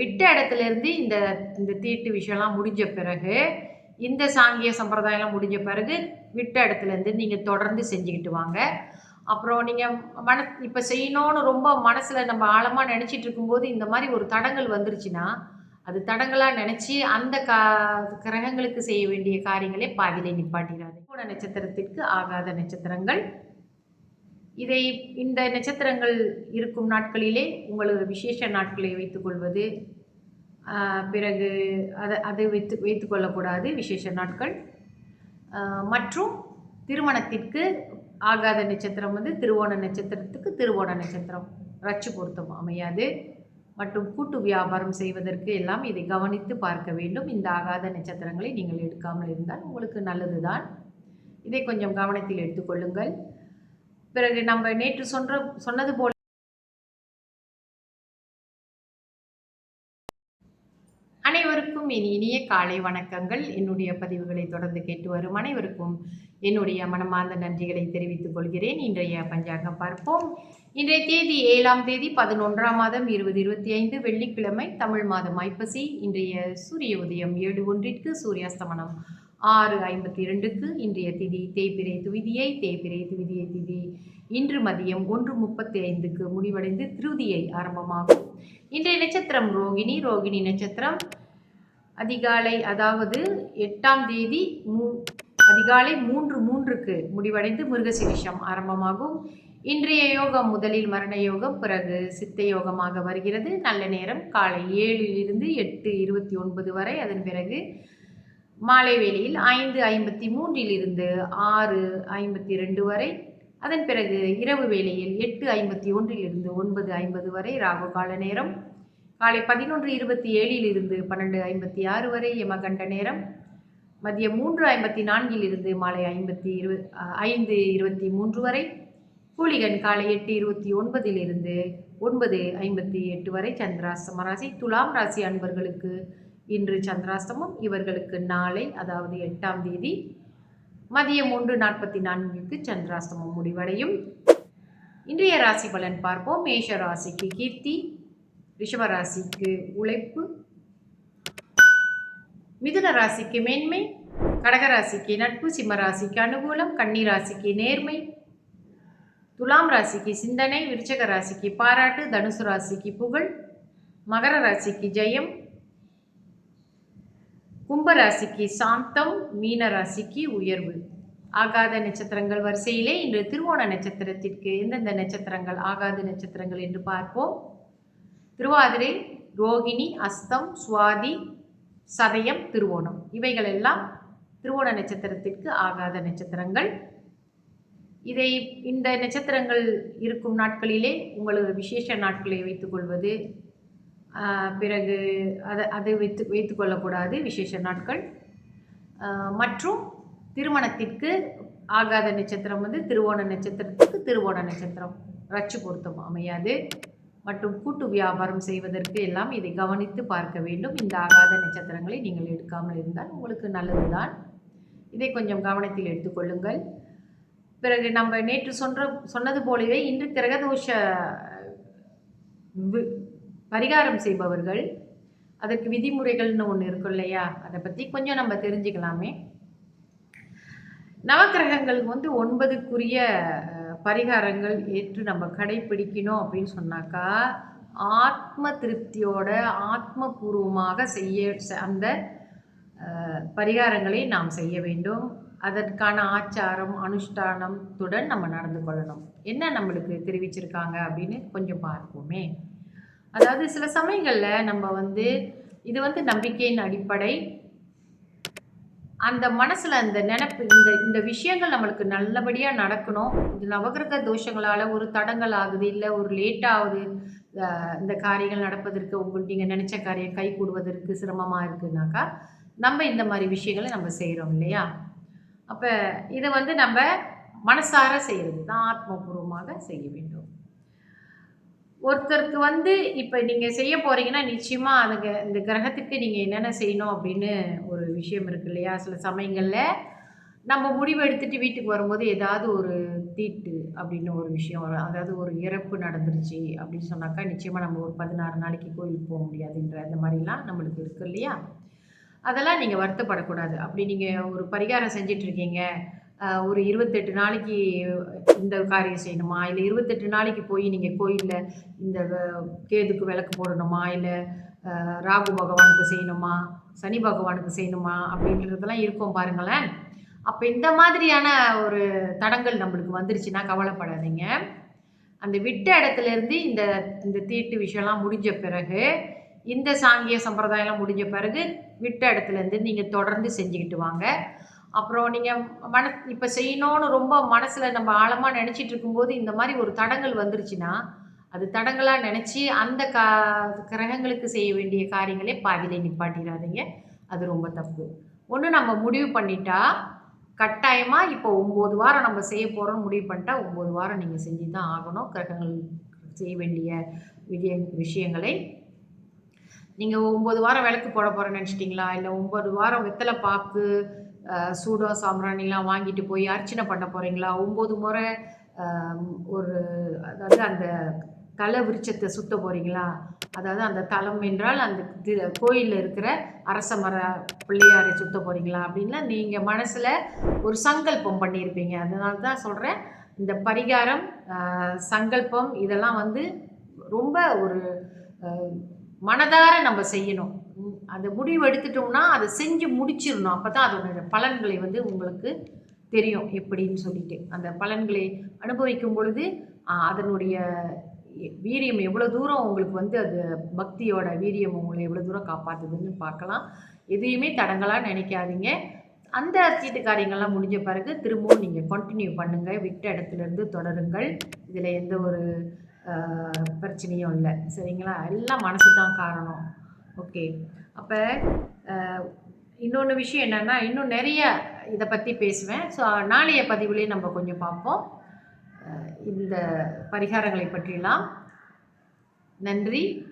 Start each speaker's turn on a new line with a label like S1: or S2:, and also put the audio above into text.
S1: விட்ட இடத்துல இருந்து இந்த இந்த தீட்டு விஷயம்லாம் முடிஞ்ச பிறகு இந்த சாங்கிய சம்பிரதாயம்லாம் முடிஞ்ச பிறகு விட்ட இடத்துலேருந்து நீங்கள் தொடர்ந்து செஞ்சுக்கிட்டு வாங்க. அப்புறம் நீங்கள் மன இப்போ செய்யணும்னு ரொம்ப மனசில் நம்ம ஆழமாக நினச்சிட்டு இருக்கும்போது இந்த மாதிரி ஒரு தடங்கள் வந்துருச்சுன்னா அது தடங்களாக நினச்சி அந்த கா கிரகங்களுக்கு செய்ய வேண்டிய காரியங்களை பாதியிலே நிப்பாட்டிடாது கூட நட்சத்திரத்திற்கு ஆகாத நட்சத்திரங்கள் இதை இந்த நட்சத்திரங்கள் இருக்கும் நாட்களிலே உங்களது விசேஷ நாட்களை வைத்துக்கொள்வது பிறகு அதை அதை வைத்து வைத்துக்கொள்ளக்கூடாது விசேஷ நாட்கள். மற்றும் திருமணத்திற்கு ஆகாத நட்சத்திரம் வந்து திருவோண நட்சத்திரத்துக்கு திருவோண நட்சத்திரம். ரச்சு பொருத்தம் அமையாது. மற்றும் கூட்டு வியாபாரம் செய்வதற்கு எல்லாம் இதை கவனித்து பார்க்க வேண்டும். இந்த ஆகாத நட்சத்திரங்களை நீங்கள் எடுக்காமல் இருந்தால் உங்களுக்கு நல்லது தான் இதை கொஞ்சம் கவனத்தில் எடுத்துக்கொள்ளுங்கள். பிறகு நம்ம நேற்று சொன்ன சொன்னது போல அனைவருக்கும் இனி இனிய காலை வணக்கங்கள். என்னுடைய பதிவுகளை தொடர்ந்து கேட்டு வரும் அனைவருக்கும் என்னுடைய மனமார்ந்த நன்றிகளை தெரிவித்துக் கொள்கிறேன். இன்றைய பஞ்சாங்கம் பார்ப்போம். இன்றைய தேதி ஏழாம் தேதி பதினொன்றாம் மாதம் இருபது இருபத்தி ஐந்து வெள்ளிக்கிழமை தமிழ் மாதம் ஐப்பசி. இன்றைய சூரிய உதயம் ஏழு ஒன்றிற்கு சூரியாஸ்தமனம். ஆறு ஐம்பத்தி இரண்டுக்கு இன்றைய திதி தேய்பிரை துவிதியை தேய்பிரை துவிதியை திதி. இன்று மதியம் ஒன்று முப்பத்தி ஐந்துக்கு முடிவடைந்து திருதியை ஆரம்பமாகும். இன்றைய நட்சத்திரம் ரோகிணி. ரோகிணி நட்சத்திரம் அதிகாலை அதாவது எட்டாம் தேதி மூ அதிகாலை மூன்று மூன்றுக்கு முடிவடைந்து மிருகசிரிஷம் ஆரம்பமாகும். இன்றைய யோகம் முதலில் மரண யோகம் பிறகு சித்த யோகமாக வருகிறது. நல்ல நேரம் காலை ஏழிலிருந்து எட்டு இருபத்தி ஒன்பது வரை. அதன் பிறகு மாலை வேளையில் ஐந்து ஐம்பத்தி மூன்றிலிருந்து ஆறு ஐம்பத்தி ரெண்டு வரை அதன் பிறகு இரவு வேளையில் எட்டு ஐம்பத்தி ஒன்றிலிருந்து ஒன்பது ஐம்பது வரை ராகு கால நேரம் காலை பதினொன்று இருபத்தி ஏழிலிருந்து பன்னெண்டு ஐம்பத்தி ஆறு வரை யமகண்ட நேரம் மதியம் மூன்று ஐம்பத்தி நான்கிலிருந்து மாலை ஐம்பத்தி இரு ஐந்து இருபத்தி மூன்று வரை கூலிகன் காலை எட்டு இருபத்தி ஒன்பதிலிருந்து ஒன்பது ஐம்பத்தி எட்டு வரை சந்திராசம ராசி துலாம் ராசி அன்பர்களுக்கு இன்று சந்திராஸ்தமம் இவர்களுக்கு நாளை அதாவது எட்டாம் தேதி மதியம் ஒன்று நாற்பத்தி நான்குக்கு சந்திராஸ்தமம் முடிவடையும். இன்றைய ராசி பலன் பார்ப்போம். மேஷ ராசிக்கு கீர்த்தி ரிஷப ராசிக்கு உழைப்பு மிதுன ராசிக்கு மேன்மை கடக ராசிக்கு நட்பு சிம்ம ராசிக்கு அனுகூலம் கன்னி ராசிக்கு நேர்மை துலாம் ராசிக்கு சிந்தனை விருச்சக ராசிக்கு பாராட்டு தனுசு ராசிக்கு புகழ் மகர ராசிக்கு ஜெயம் கும்பராசிக்கு சாந்தம் மீன ராசிக்கு உயர்வு. ஆகாத நட்சத்திரங்கள் வரிசையிலே இன்று திருவோண நட்சத்திரத்திற்கு எந்தெந்த நட்சத்திரங்கள் ஆகாத நட்சத்திரங்கள் என்று பார்ப்போம். திருவாதிரை ரோகிணி அஸ்தம் சுவாதி சதயம் திருவோணம். இவைகள் எல்லாம் திருவோண நட்சத்திரத்திற்கு ஆகாத நட்சத்திரங்கள். இதை இந்த நட்சத்திரங்கள் இருக்கும் நாட்களிலே உங்களது விசேஷ நாட்களை வைத்துக்கொள்வது பிறகு அதை அதை வைத்து வைத்துக்கொள்ளக்கூடாது விசேஷ நாட்கள். மற்றும் திருமணத்திற்கு ஆகாத நட்சத்திரம் வந்து திருவோண நட்சத்திரத்துக்கு திருவோண நட்சத்திரம். ரச்சு பொருத்தம் அமையாது. மற்றும் கூட்டு வியாபாரம் செய்வதற்கு எல்லாம் இதை கவனித்து பார்க்க வேண்டும். இந்த ஆகாத நட்சத்திரங்களை நீங்கள் எடுக்காமல் இருந்தால் உங்களுக்கு நல்லதுதான். இதை கொஞ்சம் கவனத்தில் எடுத்துக்கொள்ளுங்கள் பிறகு நம்ம நேற்று சொன்ன சொன்னது போலவே இன்று கிரகதோஷ வி- பரிகாரம் செய்பவர்கள் அதற்கு விதிமுறைகள்னு ஒன்று இருக்கும் இல்லையா? அதை பற்றி கொஞ்சம் நம்ம தெரிஞ்சுக்கலாமே. நவக்கிரகங்களுக்கு வந்து ஒன்பதுக்குரிய பரிகாரங்கள் ஏற்று நம்ம கடைப்பிடிக்கணும் அப்படின்னு சொன்னாக்கா ஆத்ம திருப்தியோட ஆத்மபூர்வமாக செய்ய ச- அந்த பரிகாரங்களை நாம் செய்ய வேண்டும். அதற்கான ஆச்சாரம் அனுஷ்டானத்துடன் நம்ம நடந்து கொள்ளணும். என்ன நம்மளுக்கு தெரிவிச்சிருக்காங்க அப்படின்னு கொஞ்சம் பார்ப்போமே. அதாவது சில சமயங்களில் நம்ம வந்து இது வந்து நம்பிக்கையின் அடிப்படை. அந்த மனசில் அந்த நினப்பு இந்த இந்த விஷயங்கள் நம்மளுக்கு நல்லபடியாக நடக்கணும். இது நவகிரக தோஷங்களால் ஒரு தடங்கள் ஆகுது இல்லை ஒரு லேட் ஆகுது. இந்த காரியங்கள் நடப்பதற்கு உங்களுக்கு நீங்கள் நினச்ச காரியம் கை கூடுவதற்கு சிரமமாக இருக்குனாக்கா நம்ம இந்த மாதிரி விஷயங்களை நம்ம செய்கிறோம் இல்லையா? அப்போ இதை வந்து நம்ம மனசார செய்கிறது தான் ஆத்மபூர்வமாக செய்ய வேண்டும். ஒருத்தருக்கு வந்து இப்போ நீங்கள் செய்ய போகிறீங்கன்னா நிச்சயமாக அதுக்கு இந்த கிரகத்துக்கு நீங்கள் என்னென்ன செய்யணும் அப்படின்னு ஒரு விஷயம் இருக்கு இல்லையா? சில சமயங்களில் நம்ம முடிவு எடுத்துட்டு வீட்டுக்கு வரும்போது ஏதாவது ஒரு தீட்டு அப்படின்னு ஒரு விஷயம் வரும். அதாவது ஒரு இறப்பு நடந்துருச்சு அப்படின்னு சொன்னாக்கா நிச்சயமாக நம்ம ஒரு பதினாறு நாளைக்கு கோயிலுக்கு போக முடியாதுன்ற அந்த மாதிரிலாம் நம்மளுக்கு இருக்கு இல்லையா? அதெல்லாம் நீங்கள் வருத்தப்படக்கூடாது. அப்படி நீங்கள் ஒரு பரிகாரம் செஞ்சிட்ருக்கீங்க ஒரு இருபத்தெட்டு நாளைக்கு இந்த காரியம் செய்யணுமா? இல்லை இருபத்தெட்டு நாளைக்கு போய் நீங்கள் கோயிலில் இந்த கேதுக்கு விளக்கு போடணுமா? இல்லை ராகு பகவானுக்கு செய்யணுமா? சனி பகவானுக்கு செய்யணுமா? அப்படின்றதெல்லாம் இருக்கும் பாருங்களேன். அப்போ இந்த மாதிரியான ஒரு தடங்கள் நம்மளுக்கு வந்துருச்சுன்னா கவலைப்படாதீங்க. அந்த விட்ட இடத்துலேருந்து இந்த இந்த தீட்டு விஷயம்லாம் முடிஞ்ச பிறகு இந்த சாங்கிய சம்பிரதாயம்லாம் முடிஞ்ச பிறகு விட்ட இடத்துலேருந்து நீங்கள் தொடர்ந்து செஞ்சுக்கிட்டு வாங்க. அப்புறம் நீங்கள் மன இப்போ செய்யணும்னு ரொம்ப மனசில் நம்ம ஆழமாக நினச்சிட்டு இருக்கும்போது இந்த மாதிரி ஒரு தடங்கள் வந்துருச்சுன்னா அது தடங்களாக நினச்சி அந்த கா கிரகங்களுக்கு செய்ய வேண்டிய காரியங்களே பாதியிலே நிப்பாட்டிடாதீங்க அது ரொம்ப தப்பு. ஒன்று நம்ம முடிவு பண்ணிட்டா கட்டாயமாக இப்போ ஒம்பது வாரம் நம்ம செய்ய போகிறோம்னு முடிவு பண்ணிட்டா ஒம்பது வாரம் நீங்கள் செஞ்சு தான் ஆகணும். கிரகங்கள் செய்ய வேண்டிய விஜய விஷயங்களை. நீங்கள் ஒம்பது வாரம் விளக்கு போட போகிறேன்னு நினச்சிட்டிங்களா? இல்லை ஒம்பது வாரம் வெத்தலை பாக்கு சூடோ சூடம் சாம்பிராணிலாம் வாங்கிட்டு போய் அர்ச்சனை பண்ண போகிறீங்களா ஒம்பது முறை ஒரு அதாவது அந்த தலை விருட்சத்தை சுத்த போகிறீங்களா அதாவது அந்த தலம் என்றால் அந்த கோயிலில் இருக்கிற அரச மர பிள்ளையாரை சுத்த போகிறீங்களா அப்படின்னா நீங்கள் மனசில் ஒரு சங்கல்பம் பண்ணியிருப்பீங்க. அதனால தான் சொல்கிறேன் இந்த பரிகாரம் சங்கல்பம் இதெல்லாம் வந்து ரொம்ப ஒரு மனதார நம்ம செய்யணும். அந்த முடிவு எடுத்துட்டோம்னா அதை செஞ்சு முடிச்சிடணும். அப்போ தான் அதோட பலன்களை வந்து உங்களுக்கு தெரியும் எப்படின்னு சொல்லிட்டு. அந்த பலன்களை அனுபவிக்கும் பொழுது அதனுடைய வீரியம் எவ்வளோ தூரம் உங்களுக்கு வந்து அது பக்தியோட வீரியம் உங்களை எவ்வளோ தூரம் காப்பாற்றுதுன்னு பார்க்கலாம். எதையுமே தடங்களாக நினைக்காதீங்க. அந்த தீட்டு காரியங்கள்லாம் முடிஞ்ச பிறகு திரும்பவும் நீங்கள் கண்டினியூ பண்ணுங்கள் விட்ட இடத்துல இருந்து தொடருங்கள். இதில் எந்த ஒரு பிரச்சனையும் இல்லை. சரிங்களா? எல்லாம் மனசு தான் காரணம். ஓகே அப்போ இன்னொன்று விஷயம் என்னென்னா இன்னும் நிறைய இதை பற்றி பேசுவேன். ஸோ நாளைய பதிவுலேயே நம்ம கொஞ்சம் பார்ப்போம். இந்த பரிகாரங்களை பற்றிலாம். நன்றி.